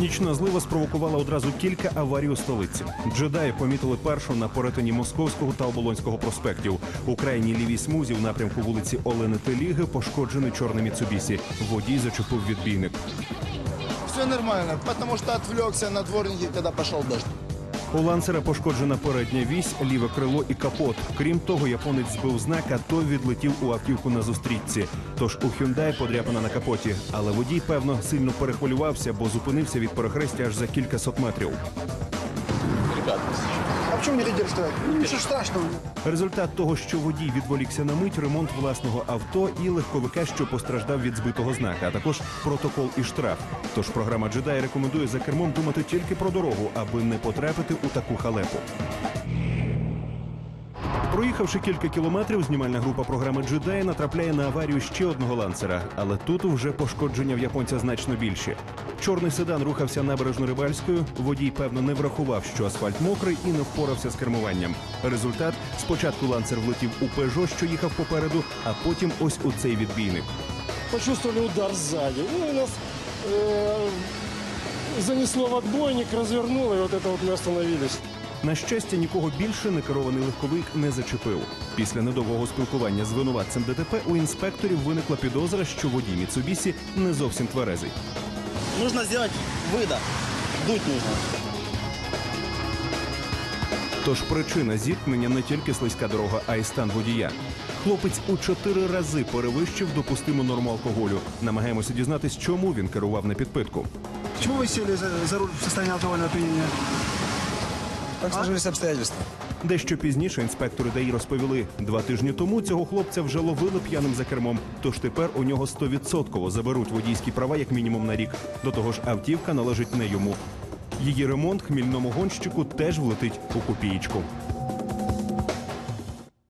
Нічна злива спровокувала одразу кілька аварій у столиці. Джедаї помітили першу на перетині Московського та Оболонського проспектів. У крайній лівій смузі в напрямку вулиці Олени Теліги пошкоджений чорний Міцубісі. Водій зачепив відбійник. Все нормально, тому що відвлекся на дворники, коли пішов дождь. У ланцера пошкоджена передня вісь, ліве крило і капот. Крім того, японець збив знак, а той відлетів у автівку на зустрічці. Тож у Hyundai подряпана на капоті. Але водій, певно, сильно перехвилювався, бо зупинився від перехрестя аж за кількасот метрів. А чому не лидерствовать? Ну, нічого страшного. Результат того, що водій відволікся на мить, ремонт власного авто і легковика, що постраждав від збитого знака, а також протокол і штраф. Тож програма Джедай рекомендує за кермом думати тільки про дорогу, аби не потрапити у таку халепу. Проїхавши кілька кілометрів, знімальна група програми Джедай натрапляє на аварію ще одного ланцера, але тут вже пошкодження в японця значно більші. Чорний седан рухався набережно рибальською. Водій, певно, не врахував, що асфальт мокрий і не впорався з кермуванням. Результат спочатку ланцер влетів у пежо, що їхав попереду, а потім ось у цей відбійник. почувствовали удар сзади. Ну и нас э, занесло в отбойник, развернуло, и вот это вот мы остановились. На щастя, нікого більше некерований легковик не зачепив. Після недовгого спілкування з винуватцем ДТП у інспекторів виникла підозра, що водій Міцубісі не зовсім тверезий. Нужно сделать выдох. Дуть нужно. Тож причина зіткнення не тільки слизька дорога, а й стан водія. Хлопець у чотири рази перевищив допустиму норму алкоголю. Намагаємося дізнатись, чому він керував на підпитку. Почему вы сели за, за руль в состоянии алкогольного опьянения? Так сложились обстоятельства. Дещо пізніше інспектори ДАІ розповіли, два тижні тому цього хлопця вже ловили п'яним за кермом. Тож тепер у нього стовідсотково заберуть водійські права як мінімум на рік. До того ж, автівка належить не йому. Її ремонт хмільному гонщику теж влетить у копієчку.